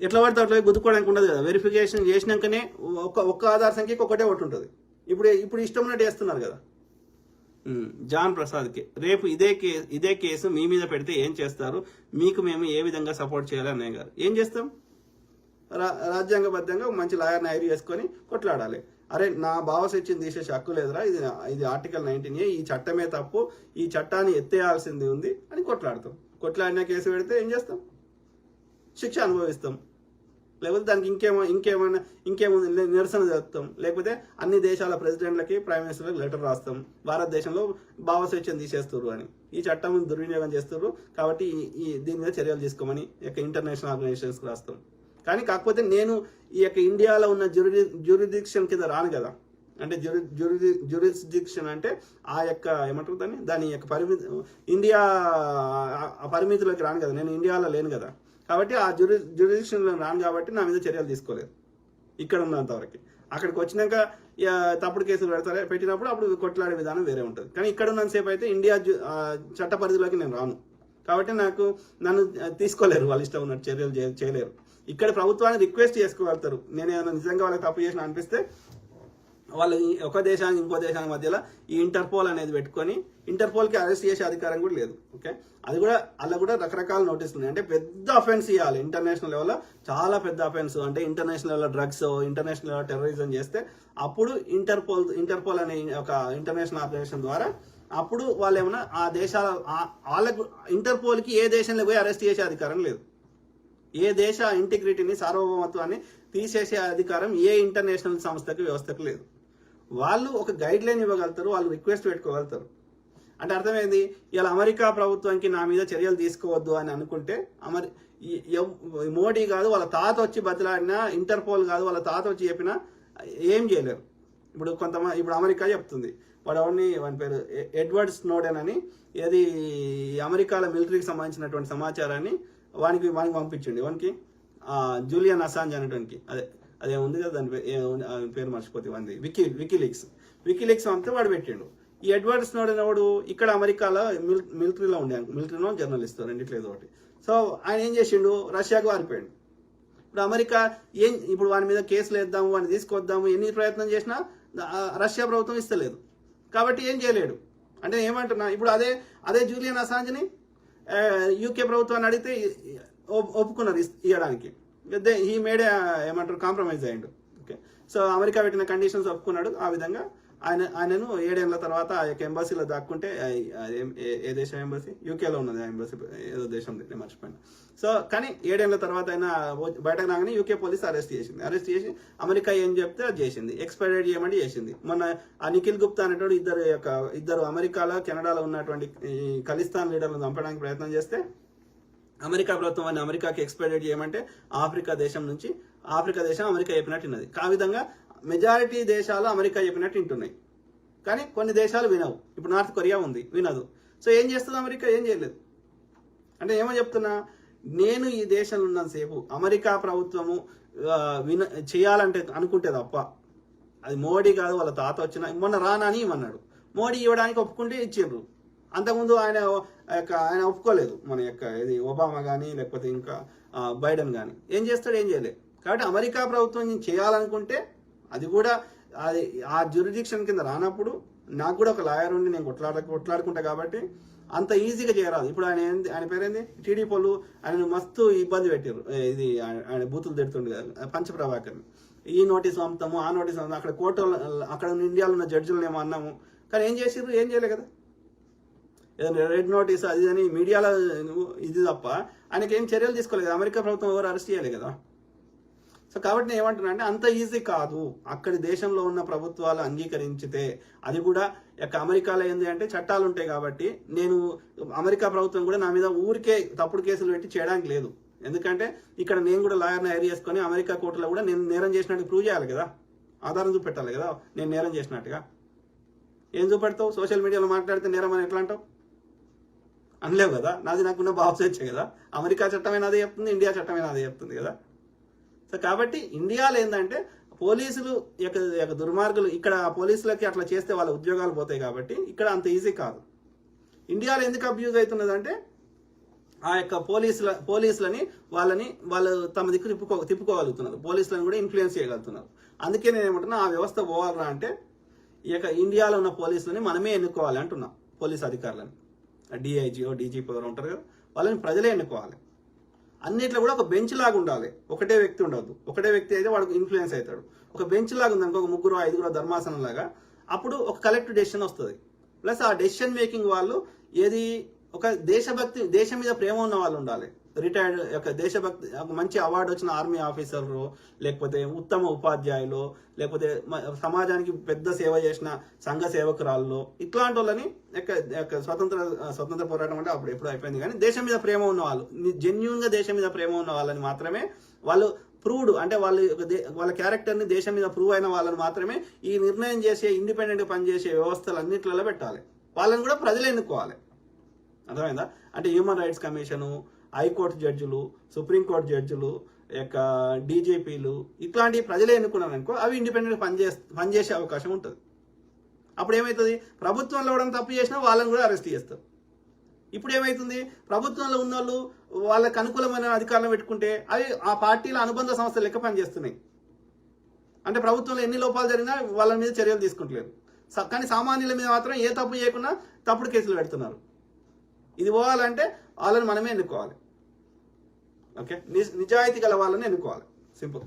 ఎట్లా పడితే అట్లా గుద్దుకోవడానికి ఉండదు కదా. వెరిఫికేషన్ చేసినాకనే ఒక ఒక్క ఆధార్ సంఖ్యకి ఒకటే ఒకటి ఉంటుంది. ఇప్పుడు ఇప్పుడు ఇష్టం ఉన్నట్టు వేస్తున్నారు కదా. జాన్ ప్రసాద్కి. రేపు ఇదే కే ఇదే కేసు మీ మీద పెడితే ఏం చేస్తారు? మీకు మేము ఏ విధంగా సపోర్ట్ చేయాలి అన్నయ్య గారు. ఏం చేస్తాం? రా రాజ్యాంగబద్ధంగా ఒక మంచి లాయర్ని హైర్ చేసుకొని కొట్లాడాలి. అరే నా భావ స్వేచ్ఛను తీసేసి హక్కు లేదురా. ఇది ఇది ఆర్టికల్ నైన్టీన్ ఏ. ఈ చట్టమే తప్పు. ఈ చట్టాన్ని ఎత్తేయాల్సింది ఉంది అని కొట్లాడతాం. కొట్లాడిన కేసు పెడితే ఏం చేస్తాం? శిక్ష అనుభవిస్తాం. లేకపోతే దానికి ఇంకేమో ఇంకేమైనా ఇంకేముంది నిరసన చేస్తాం లేకపోతే అన్ని దేశాల ప్రెసిడెంట్లకి ప్రైమ్ మినిస్టర్లకు లెటర్ రాస్తాం. భారతదేశంలో భావ స్వేచ్ఛను తీసేస్తారు అని. ఈ చట్టం దుర్వినియోగం చేస్తారు. కాబట్టి ఈ- దీని మీద చర్యలు తీసుకోమని యొక్క ఇంటర్నేషనల్ ఆర్గనైజేషన్స్కి రాస్తాం. కానీ కాకపోతే నేను ఈ యొక్క ఇండియాలో ఉన్న జ్యూరి జ్యూరిడిక్షన్ కింద రాను కదా. అంటే జ్యూరి జ్యూరి జ్యూరిడిక్షన్ అంటే ఆ యొక్క ఏమంటారు దాన్ని? దాని యొక్క పరిమితి ఇండియా పరిమితిలోకి రాను కదా. నేను ఇండియాలో లేను కదా. కాబట్టి ఆ జ్యూరి జ్యూరిడిక్షన్లో రాను కాబట్టి నా మీద చర్యలు తీసుకోలేదు. ఇక్కడ ఉన్నంతవరకు అక్కడికి వచ్చినాక తప్పుడు కేసులు పెడతారు పెట్టినప్పుడు అప్పుడు కొట్లాడే విధానం వేరే ఉంటుంది. కానీ ఇక్కడ ఉన్నంతసేపు అయితే ఇండియా చట్ట పరిధిలోకి నేను రాను. కాబట్టి నాకు నన్ను తీసుకోలేరు వాళ్ళు ఇష్టం ఉన్నట్టు చర్యలు చేయలేరు. ఇక్కడ ప్రభుత్వాన్ని రిక్వెస్ట్ చేసుకోగలుగుతారు. నేను ఏమైనా నిజంగా వాళ్ళకి తప్పు చేసిన అనిపిస్తే వాళ్ళు ఒక దేశానికి ఇంకో దేశానికి మధ్యలో ఈ ఇంటర్పోల్ అనేది పెట్టుకొని ఇంటర్పోల్కి అరెస్ట్ చేసే అధికారం కూడా లేదు ఓకే అది కూడా అలా కూడా రకరకాల నోటీసులు ఉన్నాయి. అంటే పెద్ద అఫెన్స్ ఇవ్వాలి ఇంటర్నేషనల్ లెవెల్లో చాలా పెద్ద అఫెన్స్ అంటే ఇంటర్నేషనల్ లెవెల్లో డ్రగ్స్ ఇంటర్నేషనల్ లెవెల్ టెర్రరిజం చేస్తే అప్పుడు ఇంటర్పోల్ ఇంటర్పోల్ అనే ఒక ఇంటర్నేషనల్ ఆర్గనైజేషన్ ద్వారా అప్పుడు వాళ్ళు ఏమన్నా ఆ దేశాల వాళ్ళకు ఇంటర్పోల్కి ఏ దేశంలో పోయి అరెస్ట్ చేసే అధికారం లేదు. ఏ దేశ ఇంటిగ్రిటీని సార్వభౌమత్వాన్ని తీసేసే అధికారం ఏ ఇంటర్నేషనల్ సంస్థకి వ్యవస్థకు లేదు. వాళ్ళు ఒక గైడ్ లైన్ ఇవ్వగలుగుతారు వాళ్ళు రిక్వెస్ట్ పెట్టుకోగలుగుతారు. అంటే అర్థమైంది? ఇలా అమెరికా ప్రభుత్వానికి నా మీద చర్యలు తీసుకోవద్దు అని అనుకుంటే అమరి ఎవ్- మోడీ కాదు వాళ్ళ తాత వచ్చి బతిలాడినా ఇంటర్పోల్ కాదు వాళ్ళ తాత వచ్చి చెప్పినా ఏం చేయలేరు. ఇప్పుడు కొంతమంది ఇప్పుడు అమెరికా చెప్తుంది. వాడు ఎవరిని వాని పేరు ఎడ్వర్డ్ స్నోడెన్ అని ఏది అమెరికాలో మిలిటరీకి సంబంధించినటువంటి సమాచారాన్ని వానికి వానికి పంపించండి. వానికి జూలియన్ అసాంజ్ అనేటువంటి అదే. అదే ఉంది కదా దాని పేరు పేరు మర్చిపోతే వంది. Wiki WikiLeaks. వికీలీక్స్ అంతా వాడు పెట్టిండు. ఈ ఎడ్వర్డ్స్ స్నోడెన్ వాడు ఇక్కడ అమెరికాలో మిల్ మిలిటరీలో ఉండే మిలిటరీలో జర్నలిస్ట్ రెండిట్లో ఏదో ఒకటి. సో ఆయన ఏం చేసిండు? రష్యాకు వారిపోయాడు. ఇప్పుడు అమెరికా ఏం ఇప్పుడు వాని మీద కేసులు వేద్దాము వాడిని తీసుకొద్దాము ఎన్ని ప్రయత్నం చేసినా రష్యా ప్రభుత్వం ఇస్తలేదు. కాబట్టి ఏం చేయలేడు. అంటే ఏమంటున్నా ఇప్పుడు అదే అదే జూలియన్ అసాంజ్ని యూకే ప్రభుత్వాన్ని అడిగితే ఒప్పుకున్నారు ఇవ్వడానికి దే ఈ మేడే ఏమంటారు కాంప్రమైజ్ అయ్యిండు. ఓకే సో అమెరికా పెట్టిన కండిషన్స్ ఒప్పుకున్నాడు. ఆ విధంగా ఆయన ఆయనను ఏడేళ్ళ తర్వాత ఆ యొక్క ఎంబసీలో దాక్కుంటే ఏ- దేశం ఎంబసీ యూకేలో ఉన్నది ఆ ఎంబసీ ఏదో దేశం నేను మర్చిపోయాను. సో కానీ ఏడేళ్ళ తర్వాత ఆయన బయటకు రాగానే యూకే పోలీస్ అరెస్ట్ చేసింది. అరెస్ట్ చేసి అమెరికా ఏం చెప్తే అది చేసింది. ఎక్స్పైరేట్ చేయమని చేసింది. మొన్న ఆ నిఖిల్ గుప్తా అనేటువంటి ఇద్దరు యొక్క ఇద్దరు అమెరికాలో కెనడాలో ఉన్నటువంటి ఈ ఖలిస్తాన్ లీడర్లను చంపడానికి ప్రయత్నం చేస్తే అమెరికా ప్రభుత్వం అని అమెరికాకి ఎక్స్పైర్డ్ చేయమంటే ఆఫ్రికా దేశం నుంచి ఆఫ్రికా దేశం అమెరికా చెప్పినట్టు ఉన్నది ఆ విధంగా మెజారిటీ దేశాలు అమెరికా చెప్పినట్టు వింటున్నాయి. కానీ కొన్ని దేశాలు వినవు. ఇప్పుడు నార్త్ కొరియా ఉంది వినదు. సో ఏం చేస్తుంది అమెరికా? ఏం చేయలేదు. అంటే ఏమో చెప్తున్నా నేను ఈ దేశంలో ఉన్నంతసేపు అమెరికా ప్రభుత్వము విన చేయాలంటే అనుకుంటే తప్ప అది మోడీ కాదు వాళ్ళ తాత వచ్చిన మొన్న రానని ఇవ్వన్నాడు మోడీ ఇవ్వడానికి ఒప్పుకుంటే ఇచ్చిండ్రు. అంతకుముందు ఆయన ఆ యొక్క ఆయన ఒప్పుకోలేదు మన యొక్క ఇది ఒబామా కానీ లేకపోతే ఇంకా బైడెన్ కానీ ఏం చేస్తాడు ఏం చేయలేదు. కాబట్టి అమెరికా ప్రభుత్వం చేయాలనుకుంటే అది కూడా అది ఆ జ్యూరిడిక్షన్ కింద రానప్పుడు నాకు కూడా ఒక లాయర్ ఉండి నేను కొట్లాడ కొట్లాడుకుంటా కాబట్టి అంత ఈజీగా చేయరాదు. ఇప్పుడు ఆయన ఏంది ఆయన పేరేంది? టీడీ పోలు ఆయన మస్తు ఇబ్బంది పెట్టారు ఇది ఆయన- బూతులు తిడుతుండే కదా పంచప్రభాకర్ని. ఈ నోటీస్ పంపుతాము ఆ నోటీస్ పంపుతాము. అక్కడ కోర్టు అక్కడ ఉన్న ఇండియాలో ఉన్న జడ్జిలను ఏమో అన్నాము. కానీ ఏం చేసిర్రు? ఏం చేయలే కదా. రెడ్ నోటీస్ అది అని మీడియాలో ఇది తప్ప ఆయనకి చర్యలు తీసుకోలేదు. అమెరికా ప్రభుత్వం ఎవరు అరెస్ట్ చేయాలి కదా? సో కాబట్టి నేను ఏమంటున్నా అంటే అంత ఈజీ కాదు. అక్కడి దేశంలో ఉన్న ప్రభుత్వాలు అంగీకరించితే అది కూడా యొక్క అమెరికాలో ఏంది అంటే చట్టాలు ఉంటాయి కాబట్టి నేను అమెరికా ప్రభుత్వం కూడా నా మీద ఊరికే తప్పుడు కేసులు పెట్టి చేయడానికి లేదు. ఎందుకంటే ఇక్కడ నేను కూడా లాయర్ని హైర్ చేసుకొని అమెరికా కోర్టులో కూడా నేను నేరం చేసినట్టు ప్రూవ్ చేయాలి కదా. ఆధారం చూపెట్టాలి కదా. నేను నేరం చేసినట్టుగా. ఏం చూపెడతావు? సోషల్ మీడియాలో మాట్లాడితే నేరం అని ఎట్లా అంటావు? అనలేవు కదా? నాది నాకున్న బాక్స్ కదా? అమెరికా చట్టమైన అదే చెప్తుంది ఇండియా చట్టమైన అదే చెప్తుంది కదా? సో కాబట్టి ఇండియాలో ఏంటంటే పోలీసులు యొక్క యొక్క దుర్మార్గులు ఇక్కడ పోలీసులకి అట్లా చేస్తే వాళ్ళ ఉద్యోగాలు పోతాయి కాబట్టి ఇక్కడ అంత ఈజీ కాదు. ఇండియాలో ఎందుకు అబ్యూజ్ అవుతున్నదంటే ఆ యొక్క పోలీసుల పోలీసులని వాళ్ళని వాళ్ళు తమ దిక్కు తిప్పుకో తిప్పుకోగలుగుతున్నారు. పోలీసులను కూడా ఇన్ఫ్లుయెన్స్ చేయగలుగుతున్నారు. అందుకే నేను ఏమంటున్నా ఆ వ్యవస్థ పోవాలరా అంటే ఈ యొక్క ఇండియాలో ఉన్న పోలీసులని మనమే ఎన్నుకోవాలి అంటున్నా పోలీస్ అధికారులని. డిఐజీఓ డీజీపీ ఎవరు ఉంటారు కదా వాళ్ళని ప్రజలే ఎన్నుకోవాలి. అన్నిట్లో కూడా ఒక బెంచ్ లాగా ఉండాలి. ఒకటే వ్యక్తి ఉండదు ఒకటే వ్యక్తి అయితే వాడికి ఇన్ఫ్లుయెన్స్ అవుతాడు. ఒక బెంచ్ లాగా ఉంది అనుకో ఒక ముగ్గురు ఐదుగురు ధర్మాసనం లాగా అప్పుడు ఒక కలెక్టివ్ డెసిషన్ వస్తుంది. ప్లస్ ఆ డెసిషన్ మేకింగ్ వాళ్ళు ఏది ఒక దేశభక్తి దేశం మీద ప్రేమ ఉన్న వాళ్ళు ఉండాలి. రిటైర్డ్ యొక్క దేశభక్తి ఒక మంచి అవార్డు వచ్చిన ఆర్మీ ఆఫీసర్లు లేకపోతే ఉత్తమ ఉపాధ్యాయులు లేకపోతే సమాజానికి పెద్ద సేవ చేసిన సంఘ సేవకురాళ్ళు ఇట్లాంటి వాళ్ళని యొక్క- యొక్క స్వతంత్ర స్వతంత్ర పోరాటం అంటే అప్పుడు ఎప్పుడు అయిపోయింది. కానీ దేశం మీద ప్రేమ ఉన్న వాళ్ళు జెన్యున్గా దేశం మీద ప్రేమ ఉన్న వాళ్ళని మాత్రమే వాళ్ళు ప్రూవ్డ్ అంటే వాళ్ళ వాళ్ళ క్యారెక్టర్ని దేశం మీద ప్రూవ్ అయిన వాళ్ళని మాత్రమే ఈ నిర్ణయం చేసే ఇండిపెండెంట్గా పనిచేసే వ్యవస్థలు అన్నిట్లలో పెట్టాలి. వాళ్ళని కూడా ప్రజలు ఎన్నుకోవాలి. అర్థమైందా? అంటే human rights commission high court జడ్జిలు సుప్రీంకోర్టు జడ్జిలు యొక్క డీజీపీలు ఇట్లాంటి ప్రజలే ఎన్నుకున్నారు అనుకో అవి ఇండిపెండెంట్ పనిచే పనిచేసే అవకాశం ఉంటుంది. అప్పుడు ఏమవుతుంది ప్రభుత్వంలో కూడా తప్పు చేసినా వాళ్ళని కూడా అరెస్ట్ చేస్తారు. ఇప్పుడు ఏమవుతుంది ప్రభుత్వంలో ఉన్న వాళ్ళు వాళ్ళకి అనుకూలమైన అధికారులను పెట్టుకుంటే అవి ఆ పార్టీల అనుబంధ సంస్థలు లెక్క పనిచేస్తున్నాయి అంటే ప్రభుత్వంలో ఎన్ని లోపాలు జరిగినా వాళ్ళ మీద చర్యలు తీసుకుంటలేరు. కానీ సామాన్యుల మీద మాత్రం ఏ తప్పు చేయకుండా తప్పుడు కేసులు పెడుతున్నారు. ఇది పోవాలంటే వాళ్ళని మనమే ఎన్నుకోవాలి. ఓకే? నిజాయితీ గల వాళ్ళని ఎన్నుకోవాలి. సింపుల్.